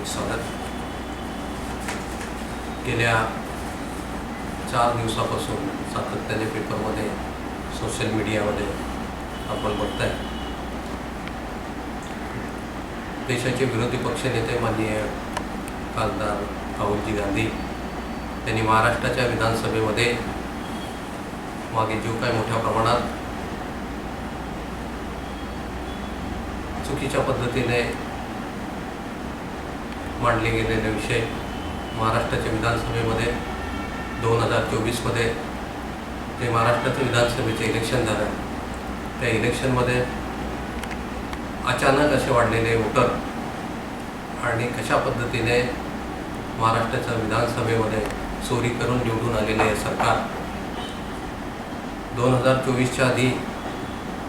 हार्दिक स्वागत गेल्या चार दिवसापासून सातत्याने पेपरमध्ये सोशल मीडियामध्ये आपण बघताय. देशाचे विरोधी पक्षनेते माननीय खासदार राहुलजी गांधी त्यांनी महाराष्ट्राच्या विधानसभेमध्ये मागे जो काय मोठ्या प्रमाणात चुकीच्या पद्धतीने मांडले गेलेले विषय महाराष्ट्राच्या विधानसभेमध्ये दोन हजार चोवीसमध्ये जे महाराष्ट्राचं विधानसभेचं इलेक्शन झालं. त्या इलेक्शनमध्ये अचानक असे वाढलेले वोटर आणि कशा पद्धतीने महाराष्ट्राच्या विधानसभेमध्ये चोरी करून निवडून आलेले सरकार दोन हजार चोवीसच्या आधी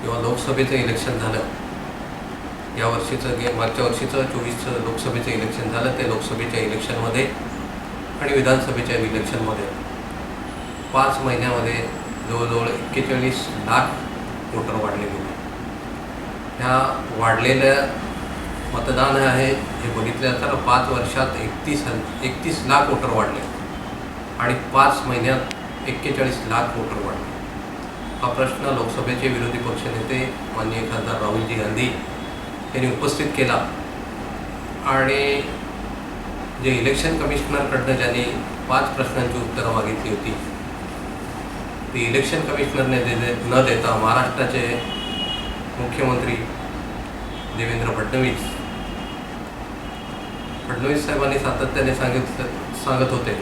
किंवा लोकसभेचं इलेक्शन झालं. या वर्षीचं गे मागच्या वर्षीचं चोवीसचं लोकसभेचं इलेक्शन झालं ते लोकसभेच्या इलेक्शनमध्ये आणि विधानसभेच्या इलेक्शनमध्ये पाच महिन्यामध्ये जवळजवळ एक्केचाळीस लाख वोटर वाढले गेले. ह्या वाढलेल्या मतदान आहे हे बघितलं तर पाच वर्षात एकतीस एकतीस लाख वोटर वाढले आणि पाच महिन्यात एक्केचाळीस लाख वोटर वाढले. हा प्रश्न लोकसभेचे विरोधी पक्षनेते माननीय खासदार राहुलजी गांधी त्यांनी उपस्थित केला. आणि जे इलेक्शन कमिशनरकडनं ज्यांनी पाच प्रश्नांची उत्तरं मागितली होती ती इलेक्शन कमिशनरने दे न देता महाराष्ट्राचे मुख्यमंत्री देवेंद्र फडणवीस फडणवीस साहेबांनी सातत्याने सांगित सांगत होते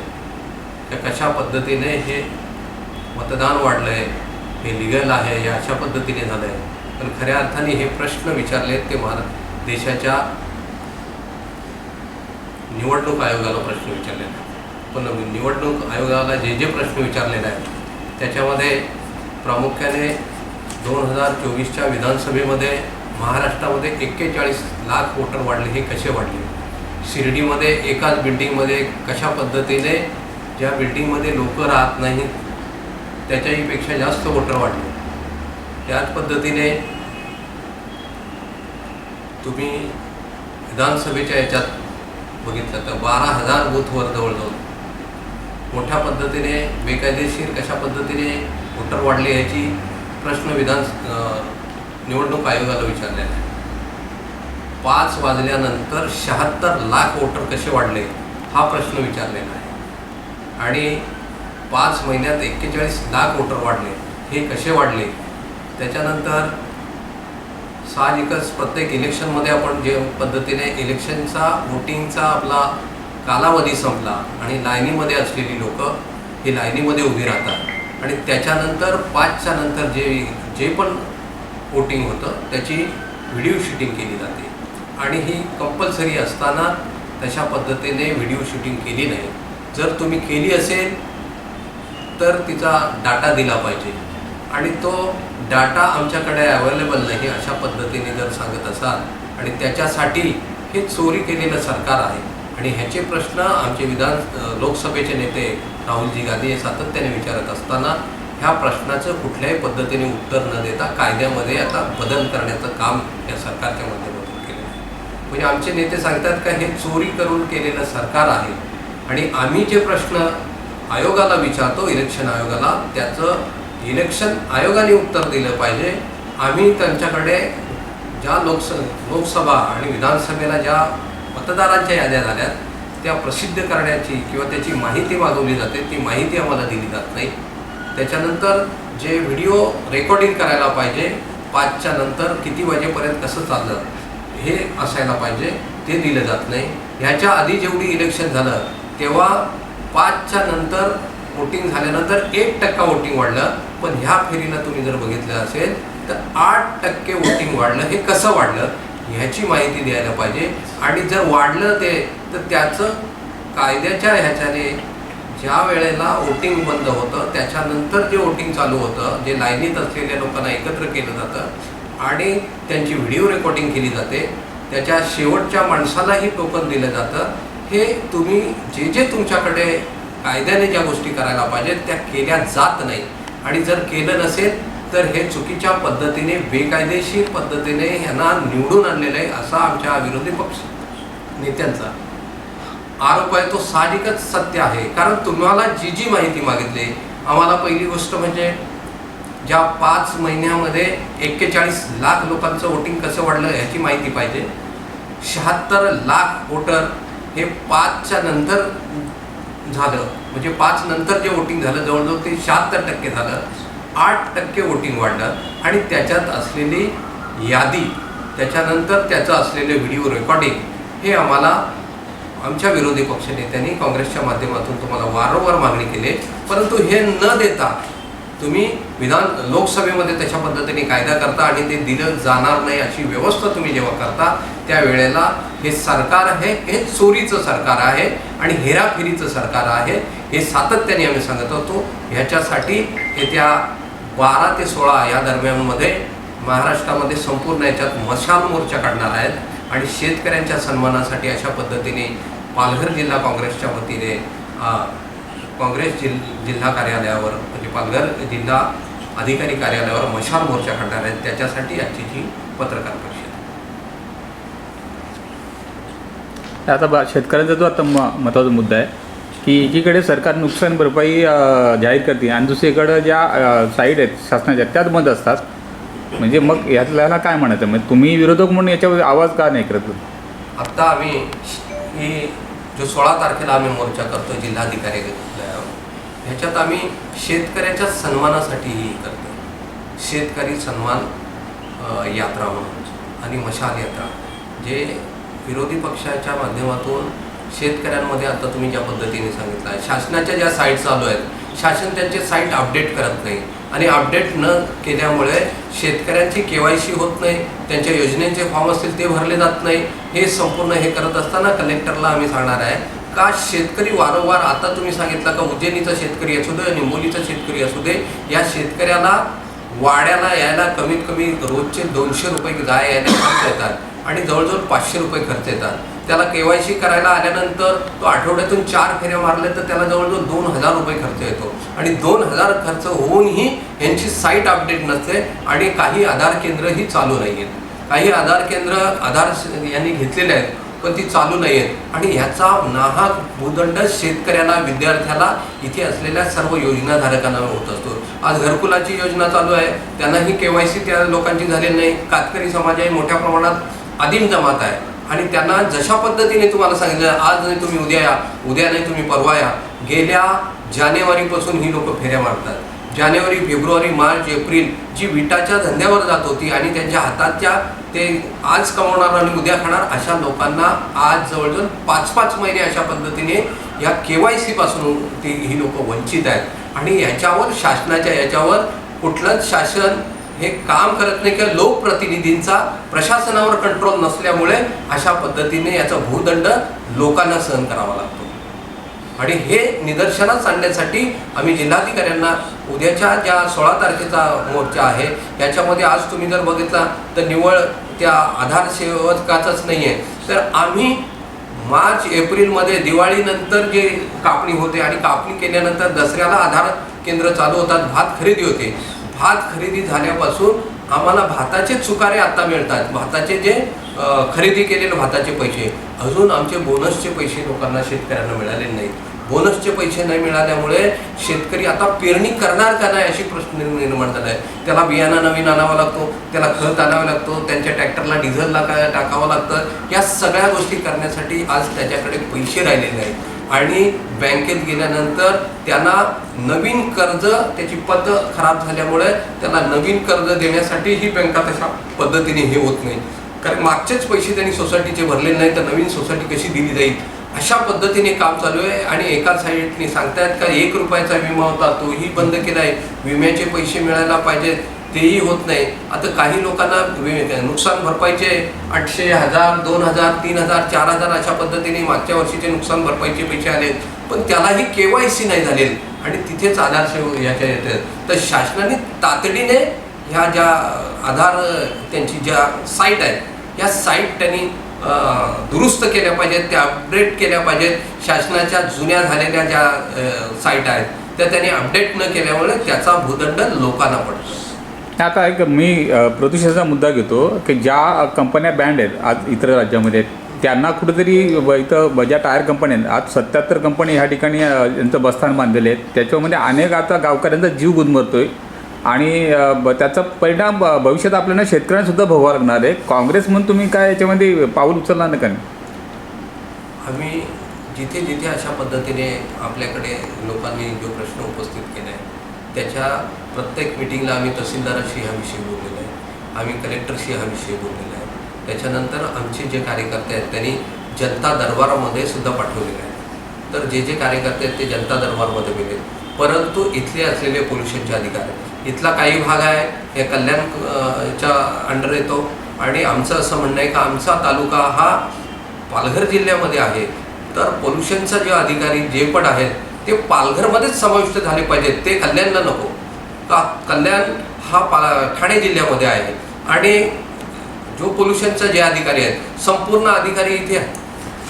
की कशा पद्धतीने हे मतदान वाढलं आहे हे लिगल आहे हे अशा पद्धतीने झालं आहे पण खऱ्या अर्थाने हे प्रश्न विचारले ते भारत देशाच्या निवडणूक आयोगाला प्रश्न विचारलेले आहेत पण निवडणूक आयोगाला जे जे प्रश्न विचारलेले आहेत त्याच्यामध्ये प्रामुख्याने दोन हजार चोवीसच्या विधानसभेमध्ये महाराष्ट्रामध्ये एक्केचाळीस लाख वोटर वाढले हे कसे वाढले? शिर्डीमध्ये एकाच बिल्डिंगमध्ये कशा पद्धतीने ज्या बिल्डिंगमध्ये लोक राहत नाहीत त्याच्याहीपेक्षा जास्त वोटर वाढले? त्याच पद्धतीने तुम्ही विधानसभेच्या याच्यात बघितलं तर बारा हजार बूथवर जवळजवळ. मोठ्या पद्धतीने बेकायदेशीर कशा पद्धतीने वोटर वाढले याची प्रश्न विधान निवडणूक आयोगाला विचारले आहे पाच वाजल्यानंतर शहात्तर लाख वोटर कसे वाढले हा प्रश्न विचारलेला आहे. आणि पाच महिन्यात एक्केचाळीस लाख वोटर वाढले हे कसे वाढले त्याच्यानंतर साहजिकच प्रत्येक इलेक्शनमध्ये आपण जे पद्धतीने इलेक्शनचा वोटिंगचा आपला कालावधी संपला आणि लाईनीमध्ये असलेली लोक ही लाईनीमध्ये उभी राहतात. आणि त्याच्यानंतर पाचच्या नंतर जे जे पण वोटिंग होतं त्याची व्हिडिओ शूटिंग केली जाते. आणि ही कंपल्सरी असताना तशा पद्धतीने व्हिडिओ शूटिंग केली नाही. जर तुम्ही केली असेल तर तिचा डाटा दिला पाहिजे. आणि तो डाटा आमच्याकडे अवेलेबल नाही अशा पद्धतीने जर सांगत असाल आणि त्याच्यासाठी हे चोरी केलेलं सरकार आहे. आणि ह्याचे प्रश्न आमचे विधान लोकसभेचे नेते राहुलजी गांधी हे सातत्याने विचारत असताना ह्या प्रश्नाचं कुठल्याही पद्धतीने उत्तर न देता कायद्यामध्ये आता बदल करण्याचं काम या सरकारच्या माध्यमातून केलं आहे. म्हणजे आमचे नेते सांगतात का हे चोरी करून केलेलं सरकार आहे. आणि आम्ही जे प्रश्न आयोगाला विचारतो इलेक्शन आयोगाला त्याचं इलेक्शन आयोगाने उत्तर दिलं पाहिजे. आम्ही त्यांच्याकडे ज्या लोकस लोकसभा आणि विधानसभेला ज्या मतदारांच्या याद्या झाल्यात त्या प्रसिद्ध करण्याची किंवा त्याची माहिती मागवली जाते ती माहिती आम्हाला दिली जात नाही. त्याच्यानंतर जे व्हिडिओ रेकॉर्डिंग करायला पाहिजे पाचच्या नंतर किती वाजेपर्यंत कसं चाललं हे असायला पाहिजे ते दिलं जात नाही. ह्याच्या आधी जेवढी इलेक्शन झालं तेव्हा पाचच्या नंतर वोटिंग झाल्यानंतर एक टक्का वोटिंग वाढलं. पण ह्या फेरीला तुम्ही जर बघितलं असेल तर आठ टक्के वोटिंग वाढलं हे कसं वाढलं ह्याची माहिती द्यायला पाहिजे. आणि जर वाढलं ते तर त्याचं कायद्याच्या ह्याच्याने ज्या वेळेला वोटिंग बंद होतं त्याच्यानंतर जे वोटिंग चालू होतं जे लाईनीत असलेल्या लोकांना एकत्र केलं जातं आणि त्यांची व्हिडिओ रेकॉर्डिंग केली जाते त्याच्या शेवटच्या माणसालाही टोकन दिलं जातं. हे तुम्ही जे जे तुमच्याकडे कायद्याने ज्या गोष्टी करायला पाहिजेत त्या केल्या जात नाहीत. आणि जर केलं नसेल तर हे चुकीच्या पद्धतीने बेकायदेशीर पद्धतीने ह्यांना निवडून आणलेलं आहे असा आमच्या विरोधी पक्ष. नेत्यांचा. आरोप आहे तो साहजिकच सत्य आहे. कारण तुम्हाला जी जी माहिती मागितली आम्हाला पहिली गोष्ट म्हणजे ज्या पाच महिन्यामध्ये एक्केचाळीस लाख लोकांचं वोटिंग कसं वाढलं ह्याची माहिती पाहिजे. शहात्तर लाख वोटर हे पाचच्या नंतर झालं. म्हणजे पाच नंतर जे वोटिंग झालं जवळजवळ ते शहात्तर टक्के झालं. आठ टक्के वोटिंग वाढलं आणि त्याच्यात असलेली यादी त्याच्यानंतर त्याचं असलेले व्हिडिओ रेकॉर्डिंग हे आम्हाला आमच्या विरोधी पक्षनेत्यांनी काँग्रेसच्या माध्यमातून तुम्हाला वारंवार मागणी केली. परंतु हे न देता तुम्ही विधान लोकसभेमध्ये तशा पद्धतीने कायदा करता आणि ते दिलं जाणार नाही अशी व्यवस्था तुम्ही जेव्हा करता त्यावेळेला हे सरकार आहे हे चोरीचं सरकार आहे आणि हेराफेरीचं सरकार आहे हे सातत्याने आम्ही सांगत होतो. ह्याच्यासाठी येत्या बारा ते सोळा या दरम्यानमध्ये महाराष्ट्रामध्ये संपूर्ण याच्यात मशाल मोर्चा काढणार आहेत आणि शेतकऱ्यांच्या सन्मानासाठी अशा पद्धतीने पालघर जिल्हा काँग्रेसच्या वतीने काँग्रेस जिल जिल्हा कार्यालयावर पालघर जिल्हा अधिकारी कार्यालयावर मशाल मोर्चा काढणार आहेत. त्याच्यासाठी आजची जी पत्रकार परिषद. आता शेतकऱ्यांचा जो आता म महत्त्वाचा मुद्दा आहे की एकीकडे सरकार नुकसान भरपाई जाहीर करते आणि दुसरीकडं ज्या साईट आहेत शासनाच्या त्यात बंद असतात. म्हणजे मग यातल्याला काय म्हणायचं? म्हणजे तुम्ही विरोधक म्हणून याच्यावर आवाज का नाही करत? आत्ता आम्ही ही जो सोळा तारखेला आम्ही मोर्चा करतो जिल्हाधिकारी ह्याच्यात आम्ही शेतकऱ्याच्या सन्मानासाठी ही करतो. शेतकरी सन्मान यात्रा म्हणून. आणि मशाल यात्रा जे विरोधी पक्षाच्या माध्यमातून शेतकऱ्यांमध्ये आता तुम्ही ज्या पद्धतीने सांगितलं आहे शासनाच्या ज्या साईट चालू आहेत शासन त्यांचे साईट अपडेट करत नाही. आणि अपडेट न केल्यामुळे शेतकऱ्यांची के वाय सी होत नाही त्यांच्या योजनेचे फॉर्म असतील ते भरले जात नाही. हे संपूर्ण हे करत असताना कलेक्टरला आम्ही सांगणार आहे का शेतकरी वारंवार आता तुम्ही सांगितलं का उज्जैनीचा शेतकरी असू दे निंबोलीचा शेतकरी असू दे या शेतकऱ्याला वाड्याला यायला कमीत कमी रोजचे दोनशे रुपये जाय यायला खर्च येतात आणि जवळजवळ पाचशे रुपये खर्च येतात. त्याला के वाय सी करायला आल्यानंतर तो आठवड्यातून चार फेऱ्या मारल्या तर त्याला जवळजवळ दोन हजार रुपये खर्च येतो. आणि दोन हजार खर्च होऊनही यांची साईट अपडेट नसते आणि काही आधार केंद्रही चालू नाही आहेत काही आधार केंद्र आधार यांनी घेतलेले आहेत. पण ती चालू नाही आहेत आणि ह्याचा नाहक भूदंड शेतकऱ्याला विद्यार्थ्याला इथे असलेल्या सर्व योजनाधारकांना होत असतो. आज घरकुलाची योजना चालू आहे. त्यांनाही के वाय सी त्या लोकांची झालेली नाही. कातकरी समाज आहे मोठ्या प्रमाणात आदिम जमात आहे. आणि त्यांना जशा पद्धतीने तुम्हाला सांगितलं आज नाही तुम्ही उद्या या उद्या नाही तुम्ही परवा या. गेल्या जानेवारीपासून ही लोक फेऱ्या मारतात. जानेवारी फेब्रुवारी मार्च एप्रिल जी विटाच्या धंद्यावर जात होती आणि त्यांच्या हाताच्या ते आज कमवणार आणि उद्या खाणार अशा लोकांना आज जवळजवळ पाच पाच महिने अशा पद्धतीने या के वाय सी पासून ती ही लोक वंचित आहेत. आणि याच्यावर शासनाच्या याच्यावर कुठलंच शासन हे काम करत नाही किंवा लोकप्रतिनिधींचा प्रशासनावर कंट्रोल नसल्यामुळे अशा पद्धतीने याचा भूदंड लोकांना सहन करावा लागतो. आणि हे निदर्शनास आणण्यासाठी आम्ही जिल्हाधिकाऱ्यांना उद्याच्या ज्या सोळा तारखेचा मोर्चा आहे याच्यामध्ये आज तुम्ही जर बघितला तर निवळ त्या आधार सेवकाचाच नाही आहे तर आम्ही मार्च एप्रिलमध्ये दिवाळीनंतर जे कापणी होते आणि कापणी केल्यानंतर दसऱ्याला आधार केंद्र चालू होतात भात खरेदी होते. भात खरेदी झाल्यापासून आम्हाला भाताचे चुकारे आता मिळतात. भाताचे जे खरेदी केलेले भाताचे पैसे. अजून आमचे बोनसचे पैसे लोकांना शेतकऱ्यांना मिळाले नाहीत. बोनसचे पैसे नाही मिळाल्यामुळे शेतकरी आता पेरणी करणार का नाही अशी प्रश्न निर्माण झाला आहे त्याला बियाणा नवीन आणावा लागतो त्याला खत आणावं लागतो त्यांच्या ट्रॅक्टरला डिझेल काय टाकावं लागतं. या सगळ्या गोष्टी करण्यासाठी आज त्याच्याकडे पैसे राहिलेले आहेत. आणि बँकेत गेल्यानंतर त्यांना नवीन कर्ज त्याची पत खराब झाल्यामुळे त्याला नवीन कर्ज देण्यासाठी ही बँका तशा पद्धतीने हे होत नाही. कारण मागचेच पैसे त्यांनी सोसायटीचे भरलेले नाही तर नवीन सोसायटी कशी दिली जाईल? अशा पद्धतीने काम चालू आहे आणि एका साईडने सांगतायत का एक रुपयाचा विमा होता तोही बंद केला आहे. विम्याचे पैसे मिळायला पाहिजेत तेही होत नाही. आता काही लोकांना नुकसान भरपाईचे आठशे हजार दोन हजार तीन हजार चार हजार अशा पद्धतीने मागच्या वर्षीचे नुकसान भरपाईचे पैसे आले पण त्यालाही के वाय सी नाही झाले आणि तिथेच आधार याच्या येतात तर शासनाने तातडीने ह्या ज्या आधार त्यांची ज्या साईट आहेत या साईट त्यांनी दुरुस्त केल्या पाहिजेत त्या अपडेट केल्या पाहिजेत. शासनाच्या जुन्या झालेल्या ज्या साईट आहेत त्या त्यांनी अपडेट न केल्यामुळे त्याचा भूदंड लोकांना पडतो. आता एक मी प्रदूषणाचा मुद्दा घेतो की ज्या कंपन्या बँड आहेत आज इतर राज्यामध्ये त्यांना कुठेतरी इथं ज्या टायर कंपन्या आहेत आज सत्याहत्तर कंपनी ह्या ठिकाणी यांचं बस्थान बांधलेले आहेत. त्याच्यामध्ये अनेक आता गावकऱ्यांचा जीव गुदमरतोय. आणि ब- त्याचा परिणाम भविष्यात आपल्याला शेतकऱ्यांसुद्धा भोगावा लागणार आहे. काँग्रेस म्हणून तुम्ही काय याच्यामध्ये पाऊल उचलणार नाही का आम्ही जिथे जिथे अशा पद्धतीने आपल्याकडे लोकांनी जो प्रश्न उपस्थित केला आहे त्याच्या प्रत्येक मिटिंगला आम्ही तहसीलदाराशी हा विषय बोललेला आहे. आम्ही कलेक्टरशी हा विषय बोललेला आहे. त्याच्यानंतर आमचे जे कार्यकर्ते आहेत त्यांनी जनता दरबारामध्ये सुद्धा पाठवलेले आहेत तर जे जे कार्यकर्ते आहेत ते जनता दरबारमध्ये गेले परंतु इथले असलेले पोल्युशनचे अधिकारी इथला काही भाग आहे हे कल्याणच्या अंडर येतो. आणि आमचं असं म्हणणं आहे का आमचा तालुका हा पालघर जिल्ह्यामध्ये आहे. तर पोल्युशनचा जे अधिकारी जे पण आहेत ते पालघरमध्येच समाविष्ट झाले पाहिजेत. ते कल्याणला नको. का कल्याण हा पा ठाणे जिल्ह्यामध्ये आहे. आणि जो पोल्युशनचा जे अधिकारी आहेत संपूर्ण अधिकारी इथे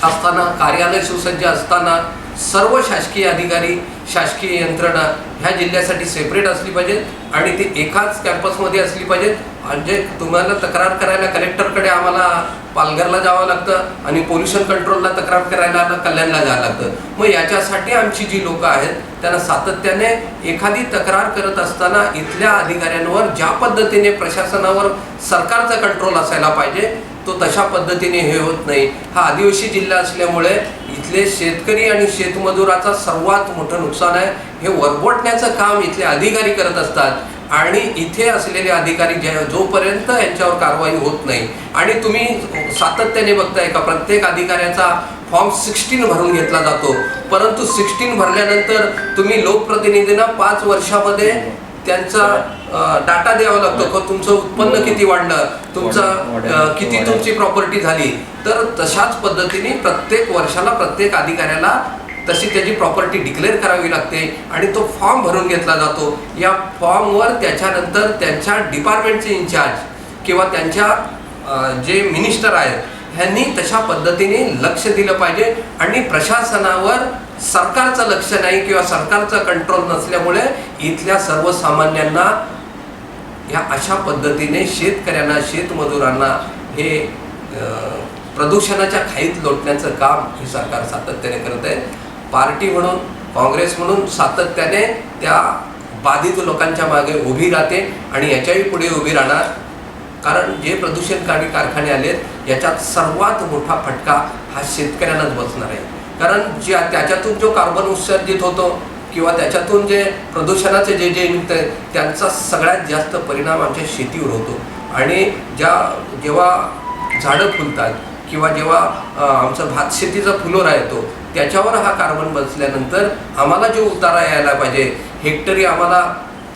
असताना कार्यालय सुसज्ज असताना सर्व शासकीय अधिकारी शासकीय यंत्रणा ह्या जिल्ह्यासाठी सेपरेट असली पाहिजेत आणि ती एकाच कॅम्पसमध्ये असली पाहिजेत. म्हणजे तुम्हाला तक्रार करायला कलेक्टरकडे आम्हाला पालघरला जावं लागतं आणि पोल्युशन कंट्रोलला तक्रार करायला कल्याणला जावं लागतं. मग याच्यासाठी आमची जी लोकं आहेत त्यांना सातत्याने एखादी तक्रार करत असताना इथल्या अधिकाऱ्यांवर ज्या पद्धतीने प्रशासनावर सरकारचा कंट्रोल असायला पाहिजे तो तशा पद्धतीने हे होत नाही. हा आदिवासी जिल्हा असल्यामुळे इथले शेतकरी आणि शेतमजुराचा सर्वात मोठं नुकसान आहे. हे वरबोटण्याचं काम इथले अधिकारी करत असतात. आणि इथे असलेले अधिकारी ज्या जोपर्यंत यांच्यावर कारवाई होत नाही. आणि तुम्ही सातत्याने बघताय का प्रत्येक अधिकाऱ्याचा फॉर्म सिक्स्टीन भरून घेतला जातो. परंतु सिक्स्टीन भरल्यानंतर तुम्ही लोकप्रतिनिधींना पाच वर्षामध्ये त्यांचा डाटा द्यावा लागतो. का तुमचं उत्पन्न किती वाढलं तुमचं किती तुमची प्रॉपर्टी झाली. तर तशाच पद्धतीने प्रत्येक वर्षाला प्रत्येक अधिकाऱ्याला तशी त्याची प्रॉपर्टी डिक्लेअर करावी लागते आणि तो फॉर्म भरून घेतला जातो. या फॉर्मवर त्याच्यानंतर त्यांच्या डिपार्टमेंटचे इन्चार्ज किंवा त्यांच्या जे मिनिस्टर आहेत ह्यांनी तशा पद्धतीने लक्ष दिलं पाहिजे आणि प्रशासनावर सरकारचं लक्ष नाही किंवा सरकारचं कंट्रोल नसल्यामुळे इथल्या सर्वसामान्यांना या अशा पद्धतीने शेतकऱ्यांना शेतमजुरांना हे प्रदूषणाच्या खाईत लोटण्याचं काम हे सरकार सातत्याने करत आहे. पार्टी म्हणून काँग्रेस म्हणून सातत्याने त्या बाधित लोकांच्या मागे उभी राहते आणि याच्याही पुढे उभी राहणार. कारण जे प्रदूषणकारी कारखाने आलेत याच्यात सर्वात मोठा फटका हा शेतकऱ्यांनाच बसणार आहे. कारण ज्या त्याच्यातून जो कार्बन उत्सर्जित होतो किंवा त्याच्यातून जे प्रदूषणाचे जे जे निघतं त्यांचा सगळ्यात जास्त परिणाम आमच्या शेतीवर होतो. आणि ज्या जेव्हा झाडं फुलतात किंवा जेव्हा आमचं भात शेतीचा फुलोरा येतो त्याच्यावर हा कार्बन बसल्यानंतर आम्हाला जो उतारा यायला पाहिजे हेक्टरी आम्हाला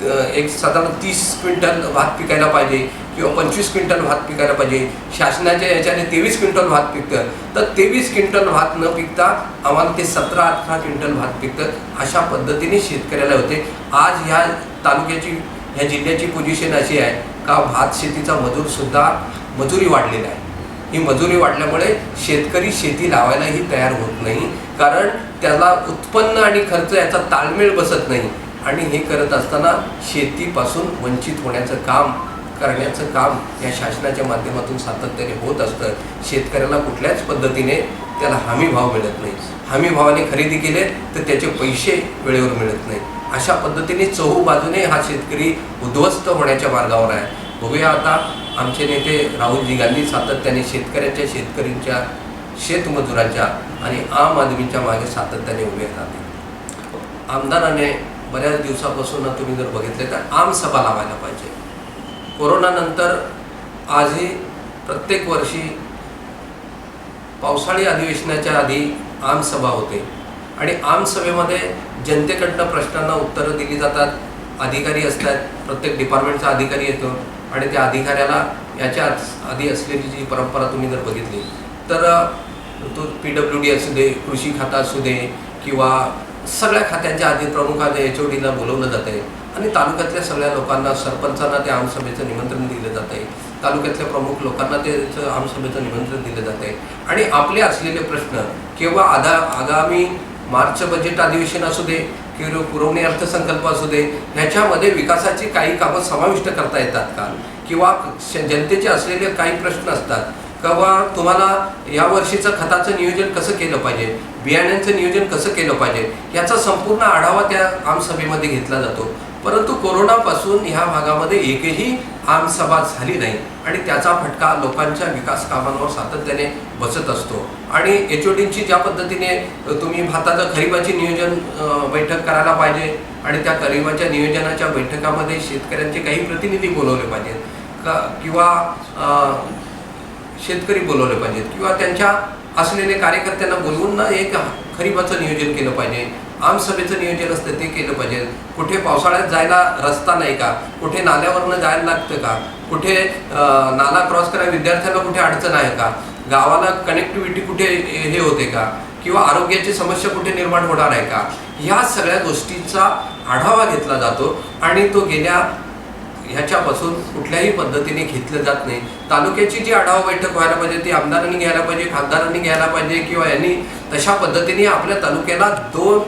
एक साधारण तीस क्विंटल भात पिकायला पाहिजे किंवा पंचवीस क्विंटल भात पिकायला पाहिजे. शासनाच्या याच्याने तेवीस क्विंटल भात पिकतं. तर तेवीस क्विंटल भात न पिकता आम्हाला ते सतरा अठरा क्विंटल भात पिकतं अशा पद्धतीने शेतकऱ्याला होते. आज ह्या तालुक्याची ह्या जिल्ह्याची पोझिशन अशी आहे का भात शेतीचा मजूरसुद्धा मजुरी वाढलेला आहे. ही मजुरी वाढल्यामुळे शेतकरी शेती लावायलाही तयार होत नाही. कारण त्याला उत्पन्न आणि खर्च याचा ताळमेळ बसत नाही. आणि हे करत असताना शेतीपासून वंचित होण्याचं काम करण्याचं काम या शासनाच्या माध्यमातून सातत्याने होत असतं. शेतकऱ्याला कुठल्याच पद्धतीने त्याला हमी भाव मिळत नाही. हमी भावाने खरेदी केले तर त्याचे पैसे वेळेवर मिळत नाही. अशा पद्धतीने चहू बाजूने हा शेतकरी उद्ध्वस्त होण्याच्या मार्गावर आहे. बघूया आता आमचे नेते राहुलजी गांधी सातत्याने शेतकऱ्यांच्या शेतकऱ्यांच्या शेतमजुरांच्या आणि आम आदमीच्या मागे सातत्याने उभे राहते आमदाराने बऱ्याच दिवसापासून तुम्ही जर बघितले तर आम सभा लावायला पाहिजे. कोरोनानंतर आजही प्रत्येक वर्षी पावसाळी अधिवेशनाच्या आधी आमसभा होते. आणि आमसभेमध्ये जनतेकडनं प्रश्नांना उत्तरं दिली जातात. अधिकारी असतात. प्रत्येक डिपार्टमेंटचा अधिकारी येतो. आणि त्या अधिकाऱ्याला याच्या आधी असलेली जी परंपरा तुम्ही जर बघितली तर तो पी डब्ल्यू डी असू दे कृषी खाता असू दे किंवा सगळ्या खात्यांच्या आधी प्रमुखाने एच ओ डीला बोलवलं जातं आहे. आणि तालुक्यातल्या सगळ्या लोकांना सरपंचांना त्या आमसभेचं निमंत्रण दिलं जात आहे. तालुक्यातल्या प्रमुख लोकांना ते आमसभेचं निमंत्रण दिलं जात आहे. आणि आपले असलेले प्रश्न किंवा आधा आगामी मार्च बजेट अधिवेशन असू दे किंवा पुरवणी अर्थसंकल्प असू दे ह्याच्यामध्ये विकासाची काही कामं समाविष्ट करता येतात का? किंवा जनतेचे असलेले काही प्रश्न असतात. किंवा तुम्हाला या वर्षीचं खताचं नियोजन कसं केलं पाहिजे? बियाण्यांचं नियोजन कसं केलं पाहिजे? याचा संपूर्ण आढावा त्या आमसभेमध्ये घेतला जातो. परंतु कोरोनापासून ह्या भागामध्ये एकही आमसभा झाली नाही आणि त्याचा फटका लोकांच्या विकास कामांवर सातत्याने बसत असतो. आणि एच ओ डींची ज्या पद्धतीने तुम्ही भाताचं खरीपाची नियोजन बैठक करायला पाहिजे आणि त्या खरीपाच्या नियोजनाच्या बैठकामध्ये शेतकऱ्यांचे काही प्रतिनिधी बोलवले पाहिजेत. का किंवा शेतकरी बोलवले पाहिजेत किंवा त्यांच्या असलेले कार्यकर्त्यांना बोलवून ना एक खरीपाचं नियोजन केलं पाहिजे. आमसभेचं नियोजन असतं ते केलं पाहिजे. कुठे पावसाळ्यात जायला रस्ता नाही का? कुठे नाल्यावरनं जायला लागतं का? कुठे नाला क्रॉस करायला विद्यार्थ्यांना कुठे अडचण आहे का? गावाला कनेक्टिव्हिटी कुठे हे होते का? किंवा आरोग्याची समस्या कुठे निर्माण होणार आहे का? ह्या सगळ्या गोष्टींचा आढावा घेतला जातो आणि तो गेल्या ह्याच्यापासून कुठल्याही पद्धतीने घेतलं जात नाही. तालुक्याची जी आढावा बैठक व्हायला पाहिजे ती आमदारांनी घ्यायला पाहिजे खासदारांनी घ्यायला पाहिजे किंवा यांनी तशा पद्धतीने आपल्या तालुक्याला दोन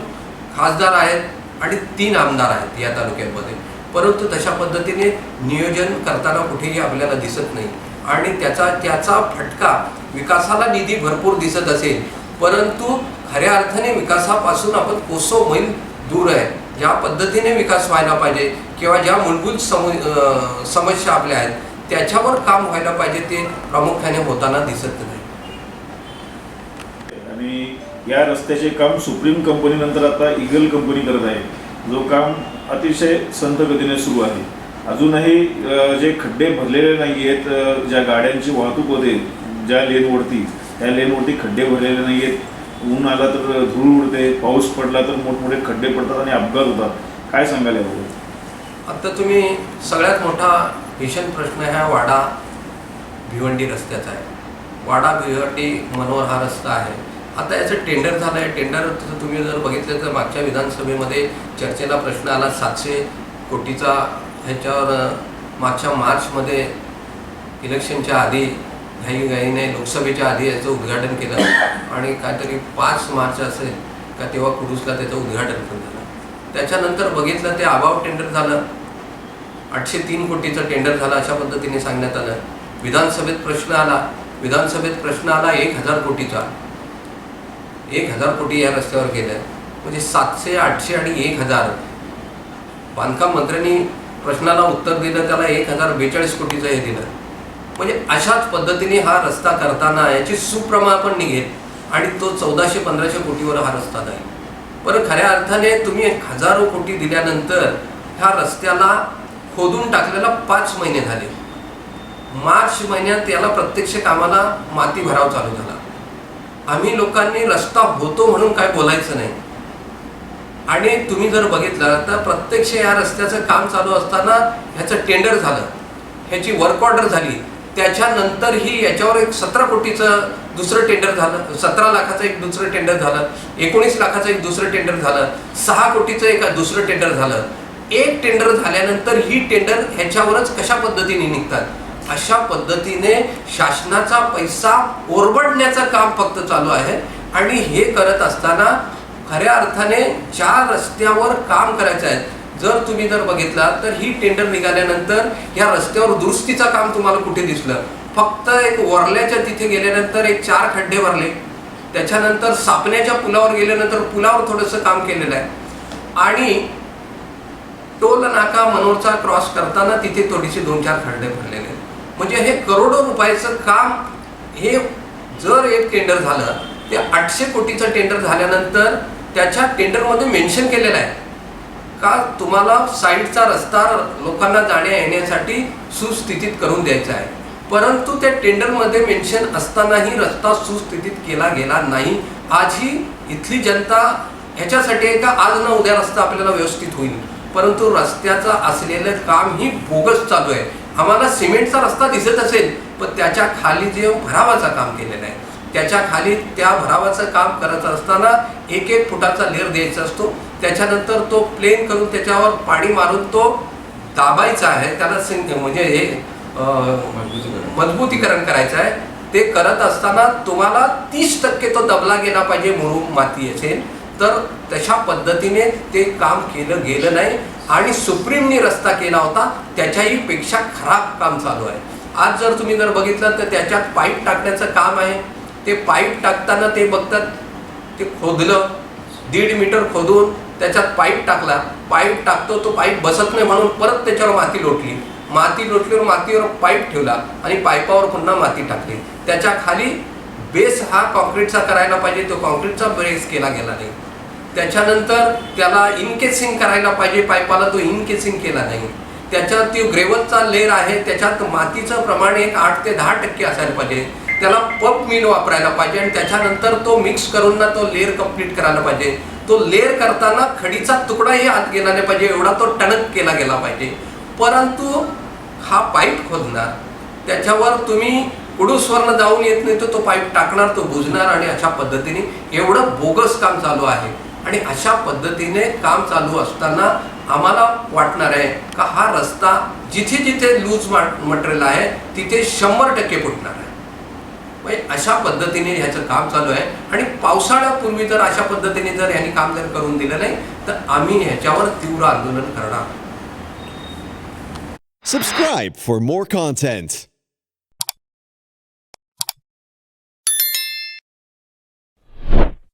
खासदार आहेत आणि तीन आमदार आहेत या तालुक्यामध्ये. परंतु तशा पद्धतीने नियोजन करताना कुठेही आपल्याला दिसत नाही. आणि त्याचा त्याचा फटका विकासाला निधी भरपूर दिसत असेल परंतु खऱ्या अर्थाने विकासापासून आपण कोसो मैल दूर आहे. ज्या पद्धतीने विकास व्हायला पाहिजे किंवा ज्या मूलभूत समु समस्या आपल्या आहेत त्याच्यावर काम व्हायला पाहिजे ते प्रामुख्याने होताना दिसत नाही. आणि या रस्त्याचे काम सुप्रीम कंपनीनंतर आता इगल कंपनी करत आहे. जो काम अतिशय संत गतीने सुरू आहे. अजूनही जे खड्डे भरलेले नाही आहेत ज्या गाड्यांची वाहतूक होते ज्या लेनवरती त्या लेनवरती खड्डे भरलेले नाही आहेत ऊन आला तर धूळ उडते पाऊस पडला तर मोठमोठे खड्डे पडतात आणि अपघात होतात. काय सांगायला हवं आता तुम्ही सगळ्यात मोठा भीषण प्रश्न ह्या वाडा भिवंडी रस्त्याचा आहे. वाडा भिवंडी मनोहर हा रस्ता आहे. आता याचं टेंडर झालं आहे टेंडर तुम्ही जर बघितलं तर मागच्या विधानसभेमध्ये चर्चेला प्रश्न आला सातशे कोटीचा ह्याच्यावर मागच्या मार्चमध्ये इलेक्शनच्या आधी घाईघाईने लोकसभेच्या आधी याचं उद्घाटन केलं आणि काहीतरी पाच मार्च असेल का तेव्हा कुडूसला त्याचं उद्घाटन पण झालं. त्याच्यानंतर बघितलं ते आबाव टेंडर झालं. आठशे तीन कोटीचं टेंडर झालं अशा पद्धतीने सांगण्यात आलं. विधानसभेत प्रश्न आला. विधानसभेत प्रश्न आला एक हजार कोटीचा. एक हजार कोटी या रस्त्यावर गेलं म्हणजे सातशे आठशे आणि एक हजार. बांधकाम मंत्र्यांनी प्रश्नाला उत्तर दिलं त्याला एक हजार बेचाळीस कोटीचं हे दिलं. म्हणजे अशाच पद्धतीने हा रस्ता करताना याची सुप्रमाण पण निघेल आणि तो चौदाशे पंधराशे कोटीवर हा रस्ता जाईल. बरं खऱ्या अर्थाने तुम्ही हजारो कोटी दिल्यानंतर ह्या रस्त्याला खोदून टाकलेला पाच महिने झाले. मार्च महिन्यात याला प्रत्यक्ष कामाला माती भराव चालू झाला. आम्ही लोकांनी रस्ता होतो म्हणून काय बोलायचं नाही. आणि तुम्ही जर बघितलं तर प्रत्यक्ष या रस्त्याचं काम चालू असताना ह्याचं टेंडर झालं. ह्याची वर्क ऑर्डर झाली. त्याच्यानंतरही याच्यावर एक सतरा कोटीचं दुसरं टेंडर झालं सतरा लाखाचं एक दुसरं टेंडर झालं एकोणीस लाखाचं एक दुसरं टेंडर झालं सहा कोटीचं एक दुसरं टेंडर झालं. एक टेंडर झाल्यानंतर ही टेंडर ह्याच्यावरच कशा पद्धतीने निघतात? अशा पद्धतीने शासनाचा पैसा ओरबडण्याचं काम फक्त चालू आहे आणि हे करत असताना खऱ्या अर्थाने ज्या रस्त्यावर काम करायचं आहे जर तुम्ही जर बघितला तर ही टेंडर निघाल्यानंतर या रस्त्यावर दुरुस्तीचं काम तुम्हाला कुठे दिसलं? फक्त एक वरल्याच्या तिथे गेल्यानंतर एक चार खड्डे भरले. त्याच्यानंतर सापण्याच्या पुलावर गेल्यानंतर पुलावर थोडंसं काम केलेलं आहे. आणि टोल नाका मनोरचा क्रॉस करताना तिथे थोडीशी दोन चार खड्डे भरलेले म्हणजे हे करोडो रुपयाचं काम हे जर एक टेंडर झालं ते आठशे कोटीचं टेंडर झाल्यानंतर त्याच्या टेंडरमध्ये मेन्शन केलेलं आहे. का तुम्हाला साईडचा रस्ता लोकांना जाण्या येण्यासाठी सुस्थितीत करून द्यायचा आहे? परंतु त्या टेंडरमध्ये मेन्शन असतानाही रस्ता सुस्थितीत केला गेला नाही. आजही इथली जनता ह्याच्यासाठी आहे का आज ना उद्या रस्ता आपल्याला व्यवस्थित होईल? परंतु रस्त्याचं असलेलं काम ही बोगस चालू आहे. आम्हाला सिमेंटचा रस्ता दिसत असेल पण त्याच्याखाली जे भरावाचं काम केलेलं आहे. त्याच्याखाली त्या भरावाचं काम करत असताना एक एक फुटाचा लेअर द्यायचा असतो. त्याच्यानंतर तो प्लेन करून त्याच्यावर पाणी मारून तो दाबायचा आहे त्याला सिं- म्हणजे हे मजबूतीकरण करायचं आहे. ते करत असताना तुम्हाला तीस टक्के तो दबला गेला पाहिजे मुरुम माती असेल तर तशा पद्धतीने ते काम केलं गेलं नाही आणि सुप्रीमनी रस्ता केला होता त्याच्याही पेक्षा खराब काम चालू आहे. आज जर तुम्ही जर बघितलं तर त्याच्यात पाईप टाकण्याचं काम आहे. ते पाईप टाकताना ते बघतात ते खोदलं दीड मीटर खोदून त्याच्यात पाईप टाकला. पाईप टाकतो तो पाईप बसत नाही म्हणून परत त्याच्यावर माती लोटली. माती लोटल्यावर मातीवर पाईप ठेवला आणि पाईपावर पुन्हा माती टाकली. त्याच्याखाली बेस हा कॉन्क्रीटचा करायला पाहिजे. तो कॉन्क्रीटचा बेस केला गेला नाही. त्याच्यानंतर त्याला इनकेसिंग करायला पाहिजे. पाईपाला तो इनकेसिंग केला नाही. त्याच्यात ती ग्रेवलचा लेअर आहे. त्याच्यात मातीचं प्रमाण एक आठ ते दहा टक्के असायला पाहिजे. त्याला पप मिल वापरायला पाहिजे आणि त्याच्यानंतर तो मिक्स करून ना तो लेअर कंप्लीट करायला पाहिजे. तो लेअर करताना खडीचा तुकडाही आत गेला नाही पाहिजे एवढा तो टणक केला गेला पाहिजे. परंतु हा पाईप खोदणार त्याच्यावर तुम्ही कुडूसवरनं जाऊन येत नाही तर तो पाईप टाकणार तो बुजणार आणि अशा पद्धतीने एवढं बोगस काम चालू आहे. आणि अशा पद्धतीने काम चालू असताना आम्हाला वाटणार आहे का हा रस्ता जिथे जिथे लूज मटेरियल आहे तिथे शंभर टक्के फुटणार आहे. म्हणजे अशा पद्धतीने ह्याचं काम चालू आहे. आणि पावसाळ्यापूर्वी जर अशा पद्धतीने जर यांनी काम जर करून दिलं नाही तर आम्ही ह्याच्यावर तीव्र आंदोलन करणार सबस्क्राईब फॉर मोर कॉन्टेंट